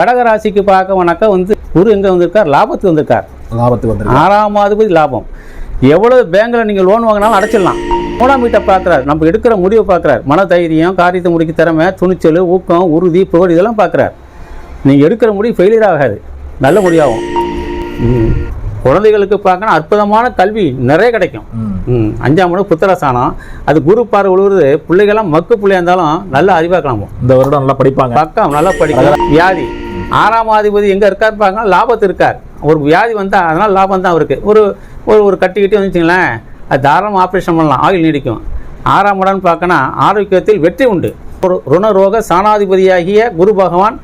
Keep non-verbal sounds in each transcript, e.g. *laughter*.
கடகராசிக்கு பார்க்கவனாக்கா வந்து குரு எங்கே வந்திருக்கார்? லாபத்துக்கு வந்திருக்கார். லாபத்துக்கு வந்துருக்கு ஆறாம் அதிபதி லாபம். எவ்வளவு பேங்க்ல நீங்கள் லோன் வாங்கினாலும் அடைச்சிடலாம். மூணாம் வீட்டை பார்க்குறாரு. நம்ம எடுக்கிற முடிவை பார்க்குறாரு. மன தைரியம் காரியத்தை முடிக்க திறமை துணிச்சல் ஊக்கம் உறுதி புகழ் இதெல்லாம் பார்க்குறாரு. நீங்கள் எடுக்கிற முடிவு ஃபெயிலியர் ஆகாது. நல்ல முடியாகும். குழந்தைகளுக்கு பார்க்கணும். அற்புதமான கல்வி நிறைய கிடைக்கும். அஞ்சாம் மணி புத்திரஸ்தானம் அது குரு பார்வை விழுவுறது பிள்ளைகள்லாம் மக்கு பிள்ளையா இருந்தாலும் நல்ல அறிவாக்கலாம் இந்த வருடம் நல்லா படிப்பாங்க. பக்கம் நல்லா படிக்கலாம் வியாதி. ஆறாம் அதிபதி எங்கே இருக்கார் பாருங்க லாபத்து இருக்கார். ஒரு வியாதி வந்தால் அதனால் லாபம் தான் அவருக்கு. ஒரு ஒரு ஒரு கட்டி கட்டி வந்துச்சிங்களேன் அது தாராளமாக ஆப்ரேஷன் பண்ணலாம் ஆயுள் நீடிக்கும். ஆறாம் இடம் பார்க்கணும் ஆரோக்கியத்தில் வெற்றி உண்டு. ஒரு ருணரோக சாணாதிபதியாகிய குரு பகவான்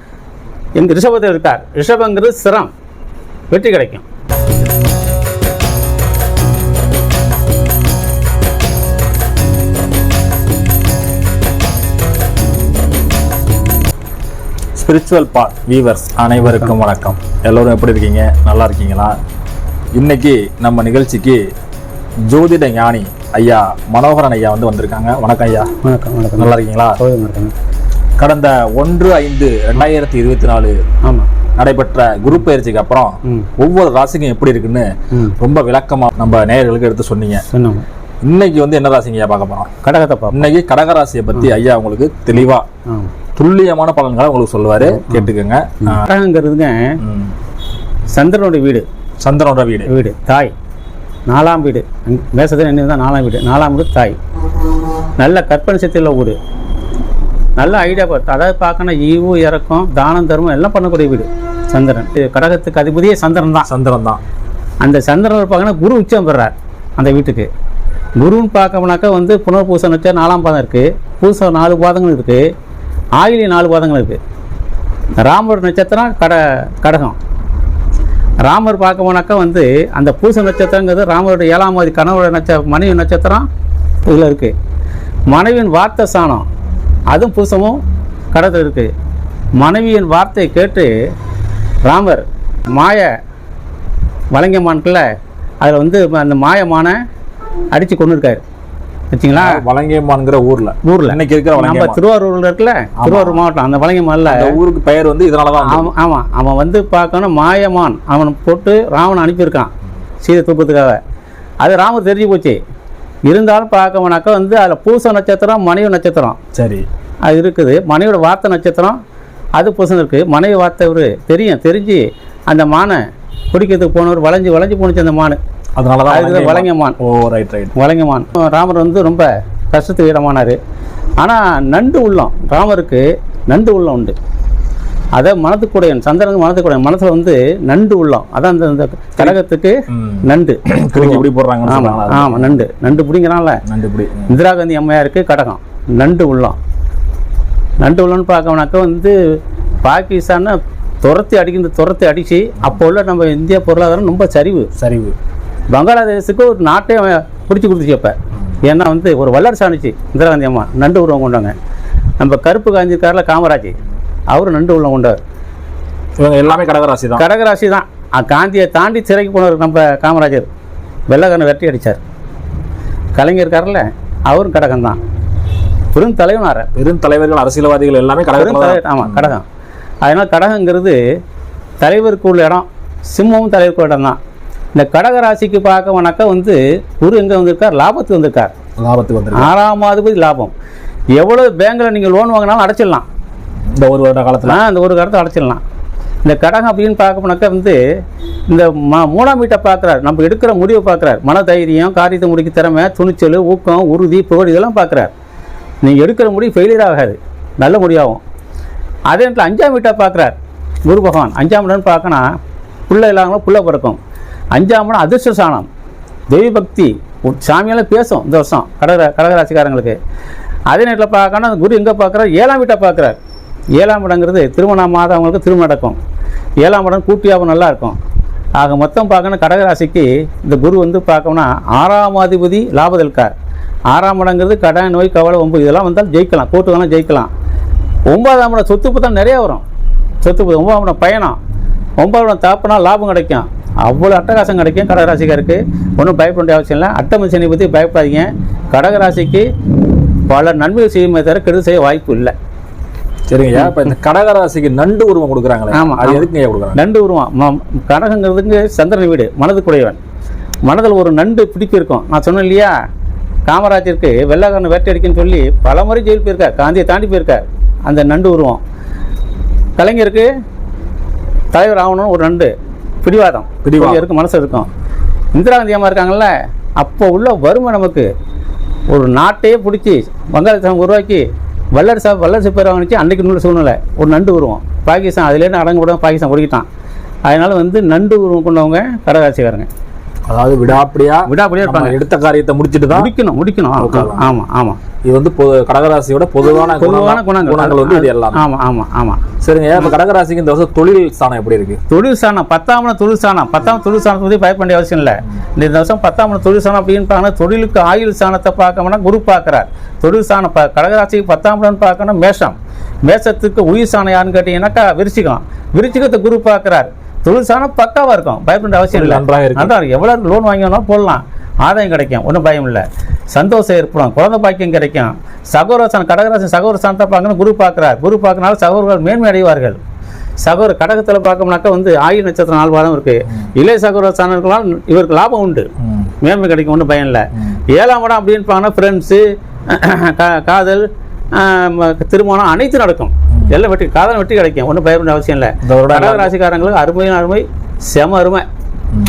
எங்கள் ரிஷபத்தில் இருக்கார். ரிஷபங்கிறது சிரம். வெற்றி கிடைக்கும். ஸ்பிரிச்சுவல் பா வீவர்ஸ் அனைவருக்கும் வணக்கம். எல்லோரும் எப்படி இருக்கீங்க? நல்லா இருக்கீங்களா? இன்னைக்கு நம்ம நிகழ்ச்சிக்கு ஜோதிட ஞானி ஐயா மனோகரன் ஐயா வந்து வந்திருக்காங்க. வணக்கம் ஐயா. வணக்கம் வணக்கம். நல்லா இருக்கீங்களா? கடந்த ஒன்று ஐந்து ரெண்டாயிரத்தி இருபத்தி நாலு ஆமாம் நடைபெற்ற குரு பயிற்சிக்கு அப்புறம் ஒவ்வொரு ராசிக்கும் எப்படி இருக்குன்னு ரொம்ப விளக்கமா நம்ம நேயர்களுக்கு எடுத்து சொன்னீங்க. இன்னைக்கு வந்து என்ன ராசிங்க ஐயா பார்க்க போறோம்? கடகத்தை இன்னைக்கு கடகராசியை பத்தி ஐயா உங்களுக்கு தெளிவா துல்லியமான பலன்களை உங்களுக்கு சொல்லுவாரு. கேட்டுக்கோங்க. கடகங்கிறதுங்க ம். சந்திரனுடைய வீடு. சந்திரனோட வீடு. வீடு தாய். நாலாம் வீடு. மேசத்தில் என்ன தான் நாலாம் வீடு. நாலாம் வீடு தாய். நல்ல கற்பனை சக்தியில் வீடு. நல்ல ஐடியா பார்த்து அதாவது பார்க்கணும் ஈவு இறக்கம் தானம் தர்மம் எல்லாம் பண்ணக்கூடிய வீடு சந்திரன். இது கடகத்துக்கு அதிபதியே சந்திரன் தான். சந்திரன் தான். அந்த சந்திரன் பார்க்கணும் குரு உச்சம் பெறார் அந்த வீட்டுக்கு. குருன்னு பார்க்கணும்னாக்கா வந்து புனர்பூசம் வச்சா நாலாம் பாதம் இருக்குது பூசம் நாலு பாதங்கள் இருக்குது ஆயிலி நாலு பாதங்கள் இருக்குது ராமர் நட்சத்திரம் கட கடகம். ராமர் பார்க்க போனாக்கா வந்து அந்த பூச நட்சத்திரங்கிறது ராமருடைய ஏழாம் கணவருடைய நட்ச மனைவி நட்சத்திரம் இதில் இருக்குது மனைவியின் வார்த்தை சாணம் அதுவும் பூசமும் கடத்தில் இருக்குது மனைவியின் வார்த்தையை கேட்டு ராமர் மாய வலங்கமான்குள்ள அதில் வந்து அந்த மாயமான அடித்து கொண்டு இருக்கார் வச்சிங்களா? வலங்கையம்மான்ங்கிற ஊர்ல. ஊரில். இன்னைக்கு இருக்கிற நம்ம திருவாரூரில் இருக்குல்ல? திருவாரூர் மாவட்டம் அந்த வலங்கமான்ல ஊருக்கு பெயர் வந்து இதனாலதான். அவன் ஆமாம் அவன் வந்து பார்க்கணும் மாயமான். அவன் போட்டு ராவணன் அனுப்பியிருக்கான் சீதை தூக்கத்துக்காக அது ராமர் தெரிஞ்சு போச்சு. இருந்தாலும் பார்க்கணும்னாக்கா வந்து அதில் பூச நட்சத்திரம் மனைவி நட்சத்திரம். சரி. அது இருக்குது. மனைவியோட வார்த்தை நட்சத்திரம் அது பூசம் இருக்குது மனைவி வார்த்தை ஒரு தெரியும் தெரிஞ்சு அந்த மானை பிடிக்கிறதுக்கு போனவர் வளைஞ்சு வளைஞ்சு போணுச்சு அந்த மான். அதனாலதான் அதுக்கு Valangaiyamman. Valangaiman oh right right Valangaiman Ramar வந்து ரொம்ப கஷ்டத்துக்கு இடமானார். ஆனால் நண்டு உள்ளம். ராமருக்கு நண்டு உள்ளம் உண்டு. அதை மனத்துக்குடையன் சந்திரன் மனத்துக்குடையன் மனசில் வந்து நண்டு உள்ளம். அதான் அந்த இந்த கடகத்துக்கு ம். நண்டு. *coughs* இப்படி போடுறாங்கன்னு ஆமாம் நண்டு. நண்டு பிடிங்கிறான்ல நண்டு ம். இந்திரா காந்தி அம்மையாருக்கு கடகம். நண்டு உள்ளம். நண்டு உள்ளம்னு பார்க்கணுனாக்கா வந்து பாகிஸ்தானை துரத்தி அடிக்கிற துரத்தி அடித்து அப்போ உள்ள நம்ம இந்திய பொருளாதாரம் ரொம்ப சரிவு. சரிவு. பங்களாதேஷுக்கு ஒரு நாட்டே பிடிச்சி கொடுத்துச்சு அப்போ. ஏன்னா வந்து ஒரு வல்லரசு ஆணுச்சு இந்திரா காந்தி அம்மா நண்டு உருவம் கொண்டாங்க நம்ம கருப்பு காந்தி இருக்கார்ல காமராஜ் அவரும் நண்டு உள்ளம் கொண்டார் இவங்க எல்லாமே கடகராசி தான். கடகராசி தான். காந்தியை தாண்டி சிறைக்கு போனவர் நம்ம காமராஜர். வெள்ளக்காரனை வெட்டி அடித்தார் கலைஞர் இருக்கார்ல அவரும் கடகம் தான் பெரும் தலைவனார. பெரும் தலைவர்கள் அரசியல்வாதிகள் எல்லாமே. தலைவர் ஆமாம் கடகம். அதனால் கடகங்கிறது தலைவருக்கு உள்ள இடம் சிம்மமும் தலைவருக்கு இடம் தான் இந்த கடகராசிக்கு பார்க்கணுனாக்கா வந்து குரு எங்கே வந்திருக்கார்? லாபத்துக்கு வந்திருக்கார். லாபத்துக்கு வந்துருக்கு ஆறாம் அதிபதி லாபம். எவ்வளோ பேங்க்கில் நீங்கள் லோன் வாங்கினாலும் அடைச்சிடலாம். இந்த ஒரு வருட காலத்துல. அந்த ஒரு கருத்தை அடைச்சிடலாம். இந்த கடகம் அப்படின்னு பார்க்க போனாக்கா வந்து இந்த ம மூணாம் வீட்டை பார்க்குறாரு. நம்ம எடுக்கிற முடிவை பார்க்குறாரு. மன தைரியம் காரியத்தை முடிக்க திறமை துணிச்சல் ஊக்கம் உறுதி புகழ் இதெல்லாம் பார்க்குறாரு. நீங்கள் எடுக்கிற முடிவு ஃபெயிலியர் ஆகாது. நல்ல முடிவாகும். அதே நேரத்தில் அஞ்சாம் வீட்டை பார்க்குறார். குரு பகவான். அஞ்சாம் இடம்னு பார்க்கணும் புள்ள இல்லாமல் புள்ள பிறக்கும். அஞ்சாம் இடம் அதிர்ஷ்ட சாணம் தெய்வ பக்தி. பேசும் இந்த வருஷம். கடக கடகராசிக்காரங்களுக்கு. அதே நேரத்தில் பார்க்கணும் அந்த குரு எங்கே பார்க்குறாரு? ஏழாம் வீட்டை பார்க்குறாரு. ஏழாம் இடங்கிறது திருமணம் மாதவங்களுக்கு திருமணம் நடக்கும். ஏழாம் இடம் கூட்டியாகவும் நல்லா இருக்கும். ஆக மொத்தம் பார்க்கணும் கடகராசிக்கு இந்த குரு வந்து பார்க்கணும்னா ஆறாம் அதிபதி லாபதல்கார் ஆறாம் இடங்கிறது கடன் நோய் கவலை ஒம்பு இதெல்லாம் வந்தால் ஜெயிக்கலாம். கோர்ட்டு வேணால் ஜெயிக்கலாம். ஒன்பதாம் இடம் சொத்து பத்தம் நிறைய வரும். சொத்து பத்தம் ஒன்பதாம் இடம் பயணம். ஒன்பதாம் இடம் தாப்புனா லாபம் கிடைக்கும். அவ்வளோ அட்டகாசம் கிடைக்கும். கடகராசிக்காருக்கு ஒன்றும் பயப்பட வேண்டிய அவசியம் இல்லை. அட்டம சனி பற்றி பயப்படாதீங்க. கடகராசிக்கு பல நன்மைகள் செய்யுமே தவிர கெடுதல் செய்ய வாய்ப்பு இல்லை. சரிங்கய்யா. இப்ப இந்த கடகராசிக்கு நண்டு உருவம் கொடுக்குறாங்களே ஆமா, அது ஆமா. எதுக்குங்க கொடுக்குறாங்க? நண்டு உருவம். கடகங்கிறதுக்கு சந்திரன் வீடு மனதுக்குடையவன். மனதில் ஒரு நண்டு பிடிப்பு இருக்கும். நான் சொன்னேன் இல்லையா? காமராஜருக்கு வெள்ளைக்காரன் வேட்டை அடிக்குன்னு சொல்லி பல முறை ஜெயில் போயிருக்கார். காந்தியை தாண்டி போயிருக்கார். அந்த நண்டு உருவம். கலைஞருக்கு தலைவர் ஆகணும்னு ஒரு நண்டு. பிடிவாதம். பிடிவாதம். இருக்கு மனசு இருக்கும். இந்திரா காந்தி அம்மா இருக்காங்கல்ல அப்போ உள்ள வறுமை நமக்கு ஒரு நாட்டையே பிடிச்சி வங்காளதேசம் உருவாக்கி வல்லரசா வல்லரசு பேர் வாங்கிச்சு அன்னைக்கு உள்ள சூழ்நிலை. ஒரு நண்டு உருவம். பாகிஸ்தான் அதுலேருந்து அடங்க விடாம பாகிஸ்தான் ஒடுக்கிட்டான். அதனால வந்து நண்டு உருவம் கொண்டவங்க கடகாட்சிக்காரங்க அதாவது விடாப்படியா விடாப்படியா இருப்பாங்க. எடுத்த காரியத்தை முடிச்சிட்டு தான் முடிக்கணும் முடிக்கணும். ஆமா ஆமா இது வந்து பொது- கடகராசியோட பொதுவான பொதுவான குணங்கள். குணங்கள் வந்து இது எல்லாம். ஆமா ஆமா ஆமா. சரிங்க இப்ப கடகராசிக்கு இந்த வருஷம் தொழில் ஸ்தானம் எப்படி இருக்கு? தொழில் சாணம் பத்தாமன தொழில் சாணம். பத்தாம் தொழில் சாணத்தை பற்றி பயப்பட வேண்டிய அவசியம் இல்லை. இந்த வருஷம் பத்தாமன தொழில் சாணம் அப்படின்னு பார்க்கணும் தொழிலுக்கு ஆயுள் சாணத்தை பார்க்கணும்னா குரு பார்க்குறார். தொழில் சாணம் ப கடகராசிக்கு பத்தாம் பார்க்கணும் மேஷம். மேஷத்துக்கு உயிர் சாணம் யாருன்னு கேட்டீங்கன்னாக்கா விருச்சிகம். விருச்சிகத்தை குரு பார்க்குறார். தொழில் சாணம் பக்காவாக இருக்கும். பயப்பட அவசியம் இல்லை. நன்றாக இருக்கு. நல்லா இருக்கு எவ்வளோ லோன் வாங்கினா போடலாம். ஆதாயம் கிடைக்கும். ஒன்றும் பயம் இல்லை. சந்தோஷம் ஏற்படும். குழந்தை பாக்கியம் கிடைக்கும். சகோரசான் கடகராசி சகோரசானத்தை பார்க்கணும். குரு பார்க்குறார். குரு பார்க்கறனால சகோதரர்கள் மேன்மை அடைவார்கள். சகோதர கடகத்தில் பார்க்கணும்னாக்கா வந்து ஆயுள் நட்சத்திரம் நாலு வாரம் இருக்கு. இளைய சகோதரசானர்களால் இவருக்கு லாபம் உண்டு. மேன்மை கிடைக்கும். ஒன்றும் பயம் இல்லை. ஏழாம் இடம் அப்படின்னு பார்த்தோன்னா ஃப்ரெண்ட்ஸு காதல் திருமணம் அனைத்தும் நடக்கும். எல்லாம் வெட்டி காதல் வெட்டி கிடைக்கும். ஒன்றும் பயப்பட அவசியம் இல்லை. கடக ராசிக்காரங்களுக்கு அருமையான அருமை செம அருமை.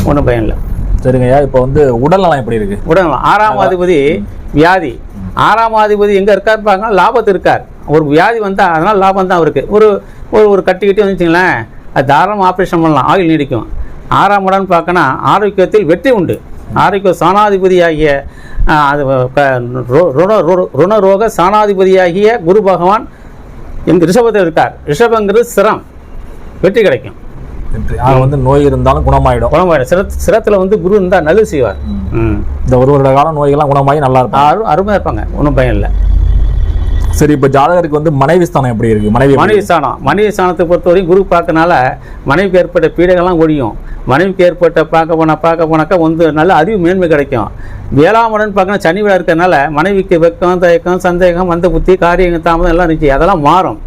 ஒன்றும் பயம் இல்லை. சரிங்கய்யா இப்போ வந்து உடல் நலம் எப்படி இருக்கு? உடனே ஆறாம் அதிபதி வியாதி. ஆறாம் அதிபதி எங்கே இருக்கார் பாருங்க லாபத்து இருக்கார். ஒரு வியாதி வந்தால் அதனால் லாபம் தான் அவருக்கு. ஒரு ஒரு ஒரு கட்டி கட்டி வந்துச்சுங்களேன் அது தாராளமாக ஆப்ரேஷன் பண்ணலாம். ஆயுள் நீடிக்கும். ஆறாம் இடம்னு பார்க்கணும் ஆரோக்கியத்தில் வெற்றி உண்டு. ஆரோக்கிய சாணாதிபதியாகிய அது ருண- ரு- ருணரோக சாணாதிபதியாகிய குரு பகவான் எங்க ரிஷபத்தில் இருக்கார்? ரிஷபங்கிறது சிரம். வெற்றி கிடைக்கும். வந்து நோய் இருந்தாலும் குணமாயிடும். குணமாயிடும். சிர சிரத்தில் வந்து குரு இருந்தால் நல்லது செய்வார். ம். இந்த ஒரு வருட காலம் நோய்கள்லாம் குணமாகி நல்லா இருக்கும் அரு அருமையாக இருப்பாங்க. ஒன்றும் பயம் இல்லை சரி இப்போ ஜாதகருக்கு வந்து மனைவி ஸ்தானம் எப்படி இருக்குது மனைவி மனைவி ஸ்தானம். மனைவி ஸ்தானத்தை பொறுத்தவரையும் குரு பார்க்கனால மனைவிக்கு ஏற்பட்ட பீடைகள்லாம் ஒழியும். மனைவிக்கு ஏற்பட்ட பார்க்க போனால் பார்க்க போனாக்கா வந்து நல்ல அறிவு மேன்மை கிடைக்கும். வேளாமடன் பார்க்கணும் சனி விழா இருக்கிறனால மனைவிக்கு வெக்கம் தயக்கம் சந்தேகம் வந்த புத்தி காரியங்கள் தாமதம் எல்லாம் இருந்துச்சு. அதெல்லாம் மாறும்.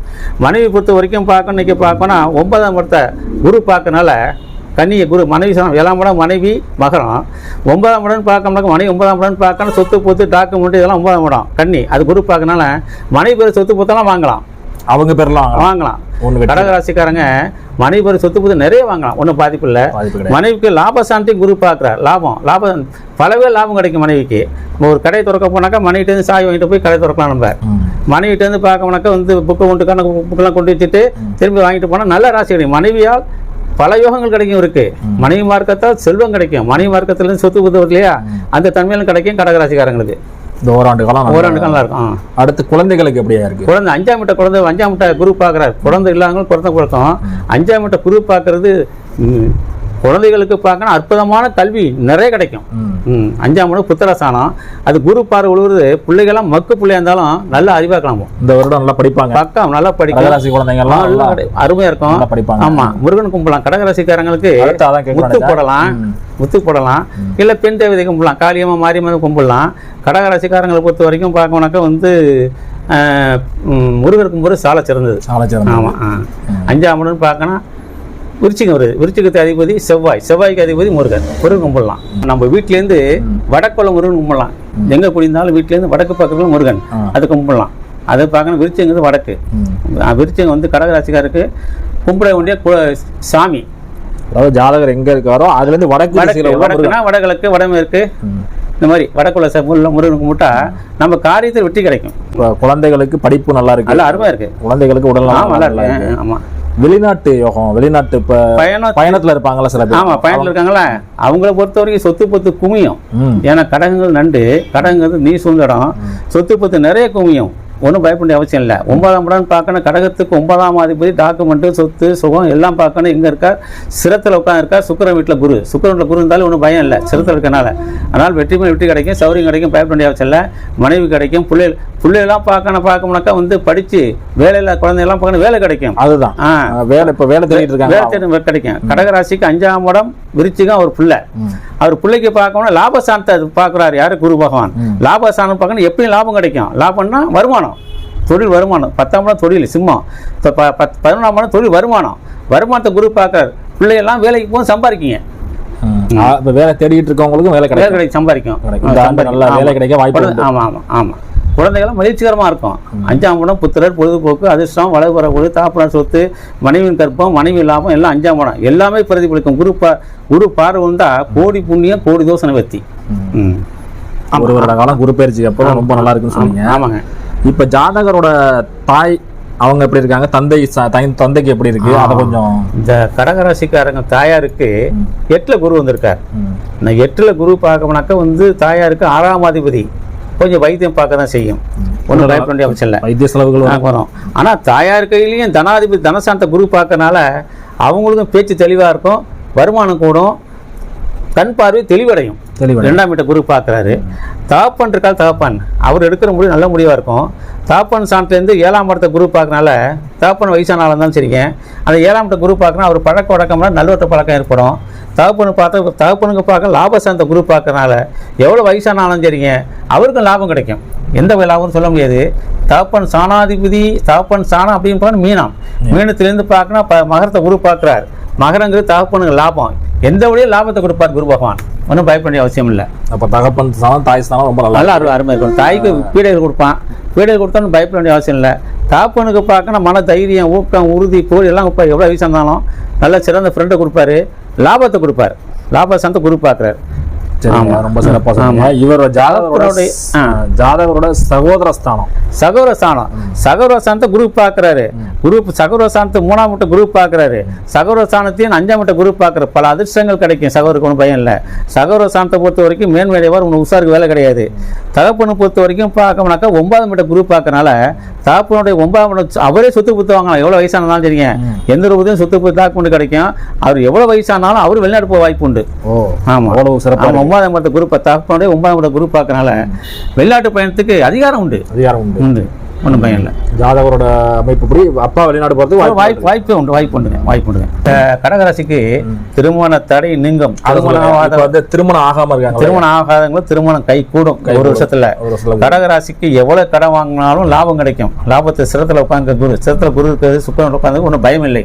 மனைவி பொறுத்த வரைக்கும் பார்க்கணும் இன்னைக்கு பார்க்கணும் ஒன்பதாம் இடத்தை குரு பார்க்கனால கன்னியை குரு மனைவி சனம் ஏழாம் இடம் மனைவி மகரம். ஒன்பதாம் இடம் பார்க்கணும்னாக்க மனைவி ஒன்பதாம் இடம் பார்க்கணும். சொத்து பொத்து டாக்குமெண்ட் இதெல்லாம் ஒன்பதாம் இடம். கன்னி அது குரு பார்க்கனால மனைவி பேர் சொத்து பொத்தெல்லாம் வாங்கலாம். அவங்க பேர்லாம் வாங்கலாம். கடகராசிக்காரங்க மனைவி பேர் சொத்து பொத்து நிறைய வாங்கலாம். ஒன்றும் பாதிப்பு இல்லை. மனைவிக்கு லாப சாந்தி குரு பார்க்குறார். லாபம் லாபம் பலவே லாபம் கிடைக்கும் மனைவிக்கு. ஒரு கடை திறக்க போனாக்கா மனைவிட்டேருந்து சாய் வாங்கிட்டு போய் கடை திறக்கலாம் நம்ம. மனைவிட்டேருந்து பார்க்கணுனாக்கா வந்து புக்கை கொண்டு கணக்கு புக்கெல்லாம் கொண்டு வச்சுட்டு திரும்பி வாங்கிட்டு போனால் நல்ல ராசி கிடைக்கும். மனைவியால் பல யோகங்கள் கிடைக்கும் இருக்கு மனைவி மார்க்கத்தால் செல்வம் கிடைக்கும். மனைவி மார்க்கத்திலேருந்து சொத்து வருது இல்லையா? அந்த தன்மையிலும் கிடைக்கும் கடகராசிக்காரங்களுக்கு. இந்த ஓராண்டு காலம் ஓராண்டு நல்லா இருக்கும். அடுத்து குழந்தைகளுக்கு எப்படியா இருக்கு? குழந்தை அஞ்சாம் மிட்ட குழந்தை அஞ்சாம் மிட்ட குரு பார்க்குறாரு. குழந்தை இல்லாதவங்க குழந்தை. கொடுத்தோம் அஞ்சாம் மிட்ட குரு பார்க்கறது குழந்தைகளுக்கு பார்க்கணும் அற்புதமான கல்வி நிறைய கிடைக்கும். அஞ்சாம் இடம் புத்திரசானம் அது குரு பார்வை விழுவுறது பிள்ளைகள்லாம் மக்கு பிள்ளையா இருந்தாலும் நல்ல அறிவாக்கலாம் இந்த வருடம் நல்லா படிப்பாங்க. பக்கம் நல்லா படிக்கும். கடகராசி குழந்தைங்க எல்லாம் நல்லா அருமையா இருக்கும். நல்லா படிப்பாங்க. ஆமா முருகன் கும்பலாம் கடகராசிக்காரங்களுக்கு முத்து. போடலாம். முத்து போடலாம். இல்ல பெண் தேவதை கும்பிடலாம். காளியம்மா மாரியம்மன் கும்பிடலாம். கடகராசிக்காரங்களை பொறுத்த வரைக்கும் பார்க்கணுனாக்கா வந்து ஆஹ், ம், முருகர் கும்பிடு சால சிறந்தது. சாலச்சிறந்த ஆமா ஆ. அஞ்சாம் பார்க்கணும். விருச்சிகம் வருது. விருச்சிகத்து அதிபதி செவ்வாய். செவ்வாய்க்கு அதிபதி முருகன். முருகன் கும்பிடலாம். நம்ம வீட்டிலேருந்து வடக்குள்ள முருகன் கும்பிடலாம். எங்க குடிந்தாலும் வீட்டிலேருந்து வடக்கு பக்கத்துல முருகன். அது கும்பிடலாம். அதை பார்க்கணும். விருச்சிங்கிறது வடக்கு. விருச்சிகம் வந்து கடகராசிக்காருக்கு கும்பிட வேண்டிய சாமி. அதாவது ஜாதகர் எங்க இருக்காரோ அதுல இருந்து வடக்கு வடக்கு திசையில உள்ள முருகன். வடக்குனா வடகிழக்கு வடமேற்கு. இந்த மாதிரி வடக்குள்ள ச- முருகன் கும்பிட்டா நம்ம காரியத்தில் வெற்றி கிடைக்கும். குழந்தைகளுக்கு படிப்பு நல்லா இருக்கு. நல்ல அருமையா இருக்கு. குழந்தைகளுக்கு உடல் நல்லா இருக்கு. இருக்கு. ஆமா. வெளிநாட்டு யோகம் வெளிநாட்டு இப்ப பயணம் பயணத்துல இருப்பாங்கல்ல சில பேர். ஆமா பயணத்துல இருக்காங்களா அவங்கள பொறுத்த வரைக்கும் சொத்து பத்து குமியும். ஏன்னா கடகுங்கள் நண்டு கடகுங்கிறது நீ சுந்தரம் சொத்து பத்து நிறைய குமியும் ஒன்றும் பயப்பட அவசியம் இல்லை. ஒன்பதாம் இடம் பார்க்கணும். கடகத்துக்கு ஒன்பதாம் அதிபதி டாக்குமெண்ட்டு சொத்து சுகம் எல்லாம் பார்க்கணும். எங்கே இருக்கார். சிரத்தில் உட்காந்து இருக்கார் சுக்கிரன் வீட்டில் குரு. சுக்கிரன் வீட்டில் குரு இருந்தாலும் ஒன்றும் பயம் இல்லை. சிரத்தில் இருக்கனால. அதனால் வெற்றி மேல் வெற்றி கிடைக்கும். சௌரியம் கிடைக்கும். பயப்பட வேண்டிய அவசியம் இல்லை. மனைவி கிடைக்கும். பிள்ளைகள் பிள்ளைகள்லாம் பார்க்கணும். பார்க்கணும்னாக்கா வந்து படித்து வேலையில் குழந்தையெல்லாம் பார்க்கணும். வேலை கிடைக்கும். அதுதான். வேலை இப்ப வேலை தேடிட்டு வேலை இருக்காங்க தேடி கிடைக்கும். கடகராசிக்கு அஞ்சாம் இடம் விருச்சிகம் ஒரு பிள்ளை. அவர் பிள்ளைக்கு பார்க்கணும் லாபஸ்தானத்தை பார்க்குறாரு. யாரு? குரு பகவான். லாபஸ்தானம் பார்க்கணும் எப்பயும் லாபம் கிடைக்கும். லாபம்னா வருமானம். தொழில் வருமானம். பத்தாம் இடம் தொழில் சிம்மம் இப்போ ப பத் பதினொன்றாம் இடம் தொழில் வருமானம். வருமானத்தை குரு பார்க்குறாரு. பிள்ளையெல்லாம் வேலைக்கு போகும் சம்பாதிக்கிங்க. இப்ப வேலை தேடிட்டு இருக்கவங்களுக்கும் வேலை கிடைக்கும். கிடைக்கும் சம்பாதிக்கும். நல்ல. வேலை கிடைக்க வாய்ப்பு ஆமாம் ஆமாம் ஆமாம் குழந்தைகளும் மகிழ்ச்சிகரமாக இருக்கும். அஞ்சாம் இடம் புத்திரர் பொழுதுபோக்கு அதிர்ஷ்டம் வளர்புற தாப்பன சொத்து மனைவியின் கற்பம் மனைவி லாபம் எல்லாம் அஞ்சாம் இடம். எல்லாமே பிரதிபலிக்கும். குரு பா குரு பார்வை வந்தா கோடி புண்ணியம் கோடி தோசனை வத்தி ம். ஒரு வருட காலம் குரு பயிற்சிக்கு அப்புறம் ரொம்ப நல்லா இருக்குன்னு சொன்னீங்க. ஆமாங்க. இப்ப ஜாதகரோட தாய் அவங்க எப்படி இருக்காங்க? தந்தை தந்தைக்கு எப்படி இருக்கு? அதை கொஞ்சம் இந்த கடகராசிக்காரங்க தாயாருக்கு எட்டுல குரு வந்திருக்கார். நான் எட்டுல குரு பார்க்கணும்னாக்கா வந்து தாயாருக்கு ஆறாம் அதிபதி. கொஞ்சம் வைத்தியம் பார்க்க தான் செய்யும். ஒன்றும் பயப்பட வேண்டிய அவசியம் இல்லை. வைத்திய செலவுகள் வரும். ஆனால் தாயார் கையிலையும் தனாதிபதி தனசாந்த குரு பார்க்கறனால அவங்களுக்கும் பேச்சு தெளிவாக இருக்கும் வருமானம் கூடும் கண் பார்வை தெளிவடையும். தெளிவடை ரெண்டாம் வீட்டை குரு பார்க்குறாரு. தகப்பன் இருக்கால் தகப்பன் அவர் எடுக்கிற முடிவு நல்ல முடிவாக இருக்கும். தகப்பன் சாணத்துலேருந்து ஏழாம் இடத்த குரு பார்க்கறனால தகப்பன் வயசான ஆளாக இருந்தாலும் சரிங்க. அந்த ஏழாம் இடத்த குரு பார்க்கணும் அவர் பழக்க வழக்கம்னா நல்லவட்ட பழக்கம் ஏற்படும். தகப்பனு பார்த்த தகப்பனுக்கு பார்க்க லாப சார்ந்த குரு பார்க்கறனால எவ்வளோ வயசான ஆளும் சரிங்க அவருக்கும் லாபம் கிடைக்கும். எந்த லாபம்னு சொல்ல முடியாது. தகப்பன் சாணாதிபதி தகப்பன் சாணம் அப்படின்னு பார்த்தா மீனம் மீனத்திலேருந்து பார்க்கணும் ப மகரத்தை குரு பார்க்குறாரு. மகரங்கிறது தகப்பனுக்கு லாபம். எந்த வழியும் லாபத்தை கொடுப்பார் குரு பகவான். ஒன்றும் பயப்பட வேண்டிய அவசியம் இல்லை. அப்ப தகப்பன் ஸ்தானம் தாய் ஸ்தானம் ரொம்ப நல்லா நல்லா அருமை அருமை இருக்கும் தாய்க்கு பீடைகள் கொடுப்பான். பீடைகள் கொடுத்தாலும் பயப்பட வேண்டிய அவசியம் இல்லை. தாப்பனுக்கு பார்க்கணும் மன தைரியம் ஊக்கம் உறுதி போர் எல்லாம் கொடுப்பாரு. எவ்வளோ வயசாக இருந்தாலும் நல்ல சிறந்த ஃப்ரெண்டை கொடுப்பாரு. லாபத்தை கொடுப்பாரு. லாப சந்தை குரு பார்க்குறாரு சரிங்க ரொம்ப சிறப்பா சொன்னீங்க. இவரோட ஜாதகரோட. ஜாதகரோட சகோதர ஸ்தானம் சகோதர ஸ்தானம் சகோதர ஸ்தானத்தை குரு பார்க்குறாரு. குரு சகோதர ஸ்தானத்தை மூணாம் வீட்டை குரு பார்க்குறாரு. சகோதர ஸ்தானத்தையும் அஞ்சாம் வீட்டை குரு பார்க்குற பல அதிர்ஷ்டங்கள் கிடைக்கும். சகோதரருக்கு ஒன்றும் பயம் இல்லை. சகோதர ஸ்தானத்தை பொறுத்த வரைக்கும் மேன்மையடைவார் உனக்கு உஷாருக்கு வேலை கிடையாது. தகப்பனை பொறுத்த வரைக்கும் பார்க்கணும்னாக்கா ஒன்பதாம் வீட்டை குரு பார்க்கறனால தகப்பனுடைய ஒன்பதாம் இடம் அவரே சொத்து புத்து வாங்கலாம். எவ்வளோ வயசானாலும் சரிங்க. எந்த ஒரு உதவியும் சொத்து புத்து தாக்கு கிடைக்கும். அவர் எவ்வளோ வயசானாலும் அவர் வெளிநாடு போக வாய்ப்பு உண்டு. ஓ ஆமாம் அவ்வளவு சிறப்பா ஆமாம் ஒன்பதாம் இடத்த குரு தகப்பனுடைய ஒன்பதாம் இடத்த குரு பார்க்கறனால வெளிநாட்டு பயணத்துக்கு அதிகாரம் உண்டு. அதிகாரம் உண்டு. உண்டு. ஒன்றும் பயம் இல்லை. ஜாதகரோட அமைப்புப்படி அப்பா வெளிநாடு போறதுக்கு வாய்ப்பு வாய்ப்பு வாய்ப்பு உண்டு வாய்ப்பு உண்டுங்க வாய்ப்பு உண்டுங்க. கடகராசிக்கு திருமண தடை நீங்கும். திருமணம் வந்து திருமணம் ஆகாம இருக்காங்க திருமணம் ஆகாதவங்களும் திருமணம் கை கூடும் ஒரு வருஷத்துல. கடகராசிக்கு எவ்வளவு கடன் வாங்கினாலும் லாபம் கிடைக்கும். லாபத்தை சிரத்துல உட்காந்து குரு சிரத்துல குரு இருக்கிறது சுக்கரன் உட்காந்து ஒன்றும் பயம் இல்லை.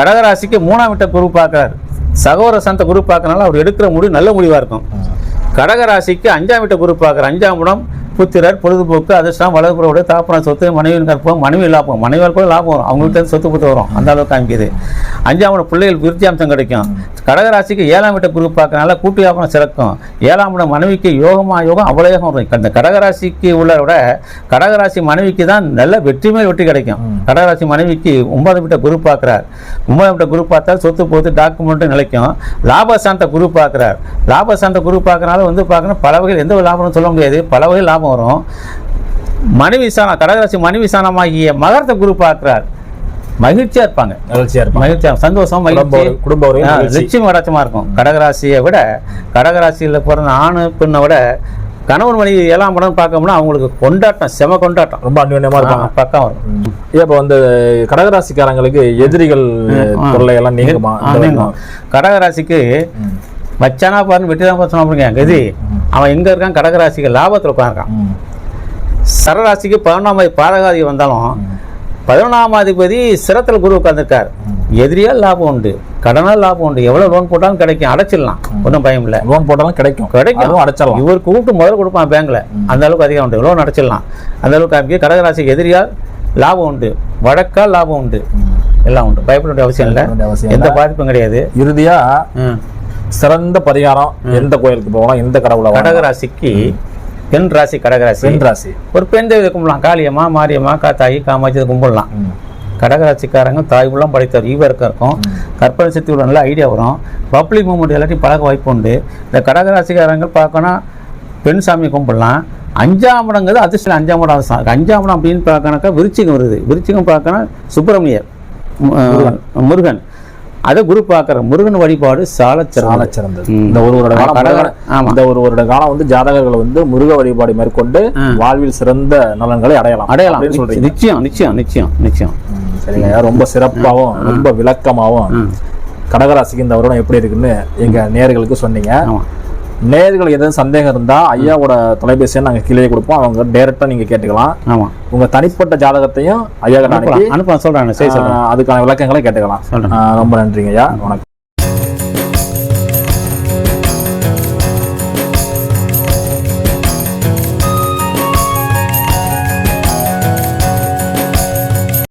கடகராசிக்கு மூணாம் வீட்டை குரு பார்க்கறாரு. சகோதர சந்த குரு பார்க்கறனால அவர் எடுக்கிற முடிவு நல்ல முடிவா இருக்கும். கடகராசிக்கு அஞ்சாம் வீட்டை குரு பார்க்குற அஞ்சாம் இடம் புத்திரர் பொழுதுபோக்கு அதிர்ஷ்டம் வளர்ப்புறோட தாப்பன சொத்து மனைவியின் கற்பம் மனைவி லாபம். மனைவியால் கூட லாபம் வரும். அவங்கள்ட்ட சொத்து புத்து வரும். அந்த அளவுக்கு காமிக்குது. அஞ்சாம் பிள்ளைகள் விருத்தியாம்சம் கிடைக்கும். கடகராசிக்கு ஏழாம் வீட்டை குரு பார்க்கறனால கூட்டு வியாபாரம் சிறக்கும். ஏழாம் இடம் மனைவிக்கு யோகமா யோகம் அவ்வளோ யோகம் வரும். அந்த கடகராசிக்கு உள்ளதை விட கடகராசி மனைவிக்கு தான் நல்ல வெற்றி மேல் வெற்றி கிடைக்கும். கடகராசி மனைவிக்கு ஒன்பதாம் வீட்டை குரு பார்க்குறார். ஒன்பதாம் வீட்டை குரு பார்த்தா சொத்து போத்து டாக்குமெண்ட்டும் நிலைக்கும். லாபசாந்த குரு பார்க்குறார். லாபசாந்த குரு பார்க்கறனால வந்து பார்க்கணும் பல வகையில் எந்த ஒரு லாபம்னு சொல்ல முடியாது. பல வகையில் லாபம் வரும். மனைவி சாணம் கடகராசி மனைவி சாணமாகிய மகரத்தை குரு பார்க்குறார். மகிழ்ச்சியா இருப்பாங்க. நிகழ்ச்சியா இருப்பாங்க. மகிழ்ச்சியா சந்தோஷம் மகிழ்ச்சி. குடும்ப. லட்சுமி வடச்சமா இருக்கும். கடகராசியை விட கடகராசியில் பிறந்த ஆணு பெண்ணை விட கணவன் மனைவி ஏழாம் இடம் பார்க்கணும்னா அவங்களுக்கு கொண்டாட்டம் செம கொண்டாட்டம். ரொம்ப அந்யோன்யமா இருப்பாங்க. பக்கம் வரும். ஏன் இப்ப வந்து கடகராசிக்காரங்களுக்கு எதிரிகள் தொல்லை எல்லாம் நீங்கும். கடகராசிக்கு வச்சானா பாருன்னு வெட்டி தான் சொன்ன பாருங்க கதி. அவன் எங்க இருக்கான்? கடகராசிக்கு லாபத்தில் உட்காந்துருக்கான். சரராசிக்கு பதினொன்றாம் அதிபதி பாதகாதி வந்தாலும் பதினொன்றாம் அதிபதி சிரத்தில் குரு உட்காந்துருக்கார் எதிரியால் லாபம் உண்டு கடனால் லாபம் உண்டு. எவ்வளவு லோன் போட்டாலும் கிடைக்கும் அடைச்சிடலாம். ஒன்றும் பயம் இல்லை. லோன் போட்டாலும் கிடைக்கும். கிடைக்கும். அடைச்சிடலாம். இவர் கூப்பிட்டு முதல்ல கொடுப்பான் பேங்க்ல அந்த அளவுக்கு அதிகம் உண்டு. லோன் அடைச்சிடலாம். அந்த அளவுக்கு காமிக்க கடகராசிக்கு எதிரியால் லாபம் உண்டு. வடக்கால் லாபம் உண்டு. எல்லாம் உண்டு. பயப்பட வேண்டிய அவசியம் இல்லை. எந்த பாதிப்பும் கிடையாது. இறுதியா ம். சிறந்த பரிகாரம் எந்த கோயிலுக்கு போகலாம் எந்த கடவுளை? கடகராசிக்கு பெண் ராசி கடகராசி. பெண் ராசி ஒரு பெண் தெய்வத்தை கும்பிடலாம். காளியம்மா மாரியம்மா காத்தாயி காமாட்சி இதை கும்பிடலாம். ம். கடகராசிக்காரங்க தாய் உள்ளம் படைத்தவர் ஈவருக்கும் இருக்கும். கற்பனை சக்தி உள்ள நல்ல ஐடியா வரும். பப்ளிக் மூமெண்ட் எல்லாத்தையும் பழக வாய்ப்பு உண்டு. இந்த கடகராசிக்காரங்க பார்க்கணும் பெண் சாமி கும்பிடலாம். அஞ்சாம் இடங்கிறது அதிர்ஷ்டம். அஞ்சாம் இடம் அஞ்சாம் இடம் அப்படின்னு பார்க்கணாக்கா விருச்சிகம் வருது. விருச்சிகம் பார்க்கணும் சுப்பிரமணியர். முருகன். அதை குரு பார்க்குற முருகன் வழிபாடு சால சால சிறந்தது. இந்த ஒரு வருட காலம். இந்த ஒரு வருட காலம் வந்து ஜாதகர்கள் வந்து முருக வழிபாடு மேற்கொண்டு வாழ்வில் சிறந்த நலன்களை அடையலாம். அடையலாம். சொல்றீங்க. நிச்சயம் நிச்சயம் நிச்சயம் நிச்சயம். சரிங்க. ரொம்ப சிறப்பாகவும் ரொம்ப விளக்கமாகவும். கடகராசிக்கு இந்த வருடம் எப்படி இருக்குன்னு எங்க நேயர்களுக்கு சொன்னீங்க. நேர்கள் எதுவும் சந்தேகம் இருந்தா ஐயாவோட தொலைபேசியை நாங்க கீழே கொடுப்போம். அவங்க டைரக்டா நீங்க கேட்டுக்கலாம். ஆமாம் உங்க தனிப்பட்ட ஜாதகத்தையும் ஐயா கிட்ட அனுப்பி அனுப்பலாம். சொல்கிறேன் அதுக்கான விளக்கங்களை கேட்டுக்கலாம். ரொம்ப நன்றிங்க ஐயா வணக்கம்.